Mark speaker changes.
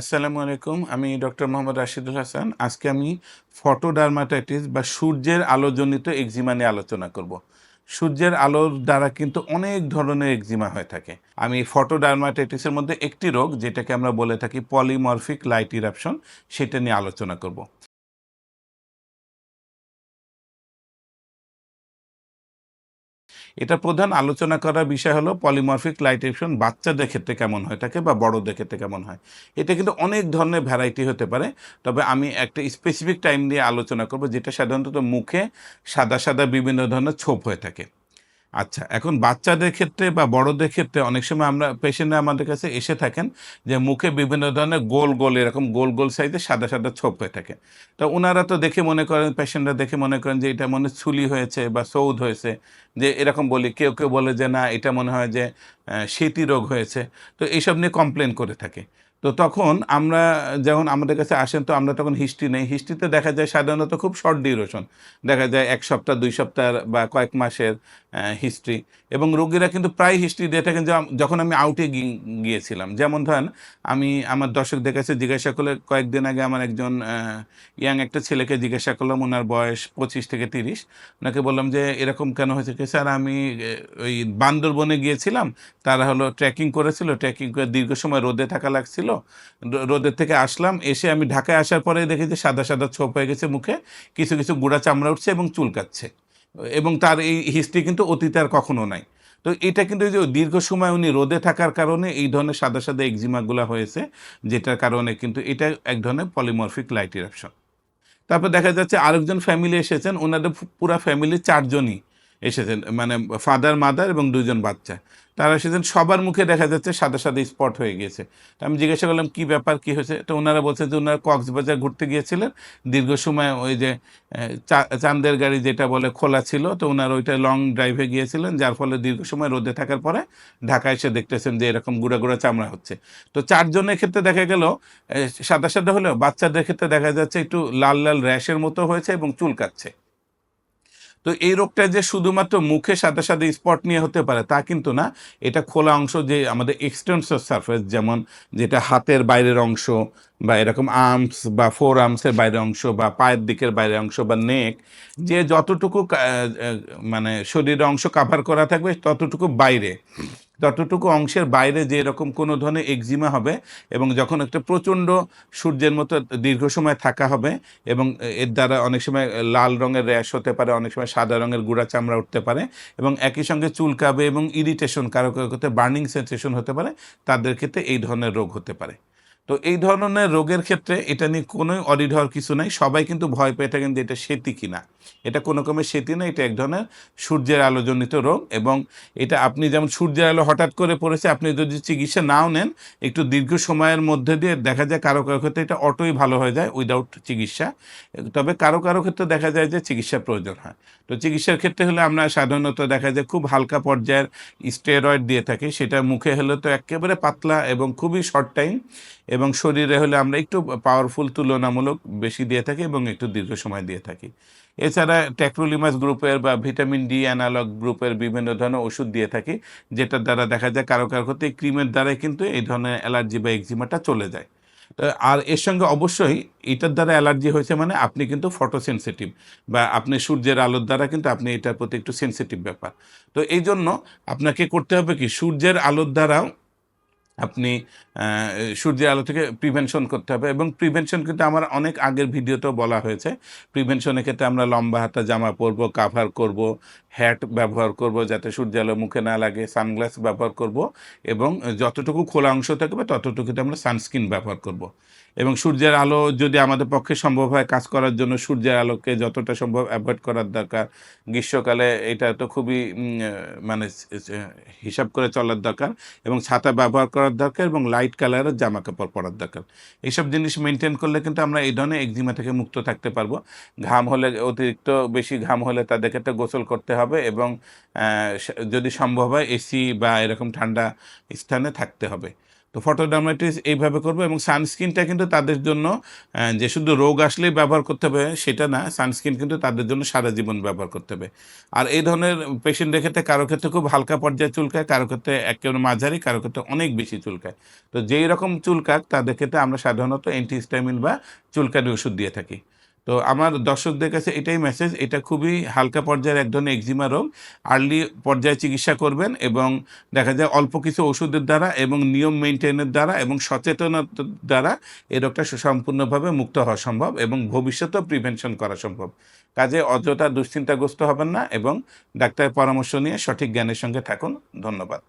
Speaker 1: আসসালামু আলাইকুম, আমি ডক্টর মোহাম্মদ রাশিদুল হাসান। আজকে আমি ফটোডার্মাটাইটিস বা সূর্যের আলোজনিত এক্সিমা নিয়ে আলোচনা করব। সূর্যের আলোর দ্বারা কিন্তু অনেক ধরনের এক্সিমা হয়ে থাকে। আমি ফটোডার্মাটাইটিসের মধ্যে একটি রোগ, যেটাকে আমরা বলে থাকি পলিমরফিক লাইট ইরাপশন, সেটা নিয়ে আলোচনা করব। এটা প্রধান আলোচনা করার বিষয় হলো পলিমরফিক লাইট ইরাপশন বাচ্চাদের ক্ষেত্রে কেমন হয় থাকে বা বড়দের ক্ষেত্রে কেমন হয়। এটা কিন্তু অনেক ধরনের ভ্যারাইটি হতে পারে, তবে আমি একটা স্পেসিফিক টাইম দিয়ে আলোচনা করব, যেটা সাধারণত মুখে সাদা সাদা বিভিন্ন ধরনের ছোপ হয়ে থাকে। আচ্ছা এখন বাচ্চাদের ক্ষেত্রে বা বড়দের ক্ষেত্রে অনেক সময় আমরা পেশেন্টরা আমাদের কাছে এসে থাকেন যে মুখে বিভিন্ন ধরনের গোল গোল, এরকম গোল গোল সাইজে সাদা সাদা ছোপ হয়ে থাকে। তো ওনারা তো দেখে মনে করেন পেশেন্টরা দেখে মনে করেন যে এটা মনে ছুলি হয়েছে বা সৌদ হয়েছে, যে এরকম বলি, কেউ কেউ বলে যে না, এটা মনে হয় যে সেতি রোগ হয়েছে। তো এইসব নিয়ে কমপ্লেন করে থাকে। তো তখন আমরা যখন আমাদের কাছে আসেন, তো আমরা তখন হিস্ট্রি নেই। হিস্ট্রিতে দেখা যায় সাধারণত খুব শর্ট ডিউরেশন দেখা যায় এক সপ্তাহ, দুই সপ্তাহ বা কয়েক মাসের। হিস্ট্রি এবং রোগীরা কিন্তু প্রায় হিস্ট্রি দিয়ে থাকেন যখন আমি আউটে গিয়েছিলাম। যেমন ধরেন, আমি আমার দর্শকদের কাছে জিজ্ঞাসা করলে কয়েকদিন আগে আমার একজন ইয়াং একটা ছেলেকে জিজ্ঞাসা করলাম, ওনার বয়স পঁচিশ থেকে তিরিশ। ওনাকে বললাম যে, এরকম কেন হয়েছে? কি স্যার, আমি ওই বান্দরবনে গিয়েছিলাম। তারা হলো ট্রেকিং করেছিল। ট্রেকিং করে দীর্ঘ সময় রোদে থাকা লাগছিল। রোদের থেকে আসলাম। এসে আমি ঢাকায় আসার পরে দেখি যে সাদা সাদা ছোপ হয়ে গেছে মুখে। কিছু কিছু গুঁড়া চামড়া উঠছে এবং চুলকাচ্ছে এবং তার এই হিস্ট্রি কিন্তু অতীতে আর কখনো নাই। তো এটা কিন্তু যে দীর্ঘ সময় উনি রোদে থাকার কারণে এই ধরনের সাদা সাদা এক্সিমাগুলো হয়েছে, যেটার কারণে কিন্তু এটা এক ধরনের পলিমরফিক লাইট ইরাপশন তারপর দেখা যাচ্ছে আরেকজন ফ্যামিলি এসেছেন, ওনাদের পুরা ফ্যামিলি চারজনই। এসেছেন মানে ফাদার মাদার এবং দুজন বাচ্চা। তারা এসেছেন, সবার মুখে দেখা যাচ্ছে সাদা সাদা স্পট হয়ে গিয়েছে। তো আমি জিজ্ঞাসা করলাম, কি ব্যাপার, কি হয়েছে? তো ওনারা বলছে যে ওনারা কক্সবাজার ঘুরতে গিয়েছিলেন। দীর্ঘ সময় ওই যে চাঁদের গাড়ি যেটা বলে খোলা ছিল, তো ওনারা ওইটা লং ড্রাইভে গিয়েছিলেন। যার ফলে দীর্ঘ সময় রোদে থাকার পরে ঢাকায় এসে দেখতেছেন যে এরকম গুঁড়া গুঁড়া চামড়া হচ্ছে। তো চারজনের ক্ষেত্রে দেখা গেল সাদা সাদা হলেও বাচ্চাদের ক্ষেত্রে দেখা যাচ্ছে একটু লাল লাল র্যাশের মতো হয়েছে এবং চুলকাচ্ছে। তো এই রোগটা যে শুধুমাত্র মুখে সাথে সাথে স্পট নিয়ে হতে পারে, তা কিন্তু না। এটা খোলা অংশ যে আমাদের এক্সটেন্সর সারফেস যেমন যেটা হাতের বাইরের অংশ বা এরকম আর্মস বা ফোর আর্মসের বাইরের অংশ বা পায়ের দিকের বাইরের অংশ বা নেক যে যতটুকু মানে শরীরের অংশ কাভার করা থাকবে ততটুকু বাইরে। ততটুকু অংশের বাইরে যে এরকম কোনো ধরনের এক্সিমা হবে এবং যখন একটা প্রচণ্ড সূর্যের মতো দীর্ঘ সময় থাকা হবে এবং এর দ্বারা অনেক সময় লাল রঙের র্যাশ হতে পারে, অনেক সময় সাদা রঙের গুঁড়া চামড়া উঠতে পারে এবং একই সঙ্গে চুলকাবে এবং ইরিটেশন, কারও কারও ক্ষেত্রে বার্নিং সেন্সেশন হতে পারে, তাদের ক্ষেত্রে এই ধরনের রোগ হতে পারে। তো এই ধরনের রোগের ক্ষেত্রে এটা নিয়ে কোনো হওয়ার কিছু নাই। সবাই কিন্তু ভয় পেয়ে থাকেন যে এটা সেতি কিনা। এটা কোনো রকমের সেতি না, এটা এক ধরনের সূর্যের আলোজনিত রোগ এবং এটা আপনি যেমন সূর্যের আলো হঠাৎ করে পড়েছে, আপনি যদি চিকিৎসা নাও নেন, একটু দীর্ঘ সময়ের মধ্যে দিয়ে দেখা যায় কারও কারও ক্ষেত্রে এটা অটোই ভালো হয়ে যায় উইদাউট চিকিৎসা। তবে কারও কারও ক্ষেত্রে দেখা যায় যে চিকিৎসা প্রয়োজন হয়। তো চিকিৎসার ক্ষেত্রে হলে আমরা সাধারণত দেখা যায় খুব হালকা পর্যায়ের স্টেরয়েড দিয়ে থাকি। সেটা মুখে হলে তো একেবারে পাতলা এবং খুবই শর্ট টাইম এবং শরীরে হলে আমরা একটু পাওয়ারফুল তুলনামূলক বেশি দিয়ে থাকি এবং একটু দীর্ঘ সময় দিয়ে থাকি। এছাড়া ট্যাক্রোলিমাস গ্রুপের বা ভিটামিন ডি অ্যানালগ গ্রুপের বিভিন্ন ধরনের ওষুধ দিয়ে থাকি, যেটার দ্বারা দেখা যায় কারও কারও ক্ষেত্রে ক্রিমের দ্বারাই কিন্তু এই ধরনের অ্যালার্জি বা এক্সিমাটা চলে যায়। আর এর সঙ্গে অবশ্যই এটার দ্বারা অ্যালার্জি হয়েছে মানে আপনি কিন্তু ফটো সেন্সিটিভ বা আপনি সূর্যের আলোর দ্বারা কিন্তু আপনি এটার প্রতি একটু সেন্সিটিভ ব্যাপার। তো এই জন্য আপনাকে করতে হবে কি সূর্যের আলোর দ্বারাও আপনি সূর্যের আলো থেকে প্রিভেনশন করতে হবে এবং প্রিভেনশন কিন্তু আমার অনেক আগের ভিডিওতেও বলা হয়েছে। প্রিভেনশনের ক্ষেত্রে আমরা লম্বা হাতা জামা পরবো কাভার করব হ্যাট ব্যবহার করব যাতে সূর্যের আলো মুখে না লাগে সানগ্লাস ব্যবহার করব এবং যতটুকু খোলা অংশ থাকবে ততটুকুতে আমরা সানস্ক্রিন ব্যবহার করব। এবং সূর্যের আলো যদি আমাদের পক্ষে সম্ভব হয় কাজ করার জন্য, সূর্যের আলোকে যতটা সম্ভব অ্যাভয়েড করার দরকার। গ্রীষ্মকালে এটা তো খুবই মানে হিসাব করে চলার দরকার এবং ছাতা ব্যবহার করার দরকার এবং লাইট কালারের জামা কাপড় পরার দরকার। এইসব জিনিস মেনটেন করলে কিন্তু আমরা এই ধরনের একজিমা থেকে মুক্ত থাকতে পারব। ঘাম হলে, অতিরিক্ত বেশি ঘাম হলে তাদের ক্ষেত্রে গোসল করতে হবে এবং যদি সম্ভব হয় এসি বা এরকম ঠান্ডা স্থানে থাকতে হবে। তো ফটোডার্মাইটিস এইভাবে করব এবং সানস্ক্রিনটা কিন্তু তাদের জন্য যে শুধু রোগ আসলেই ব্যবহার করতে হবে সেটা না সানস্ক্রিন কিন্তু তাদের জন্য সারা জীবন ব্যবহার করতে হবে। আর এই ধরনের পেশেন্টের ক্ষেত্রে কারও ক্ষেত্রে খুব হালকা পর্যায়ে চুলকায়, কারও ক্ষেত্রে একেবারে মাঝারি, কারও ক্ষেত্রে অনেক বেশি চুলকায়। তো যেই রকম চুলকাক, তাদের ক্ষেত্রে আমরা সাধারণত অ্যান্টিহিস্টামিন বা চুলকানি ওষুধ দিয়ে থাকি। তো আমার দর্শকদের কাছে এটাই মেসেজ এটা খুবই হালকা পর্যায়ের এক ধরনের এক্সিমা রোগ। আর্লি পর্যায়ে চিকিৎসা করবেন এবং দেখা যায় অল্প কিছু ওষুধের দ্বারা এবং নিয়ম মেনটেনের দ্বারা এবং সচেতনতার দ্বারা এই রোগটা সম্পূর্ণভাবে মুক্ত হওয়া সম্ভব এবং ভবিষ্যতেও প্রিভেনশন করা সম্ভব। কাজে অযথা দুশ্চিন্তাগ্রস্ত হবেন না এবং ডাক্তারের পরামর্শ নিয়ে সঠিক জ্ঞানের সঙ্গে থাকুন। ধন্যবাদ।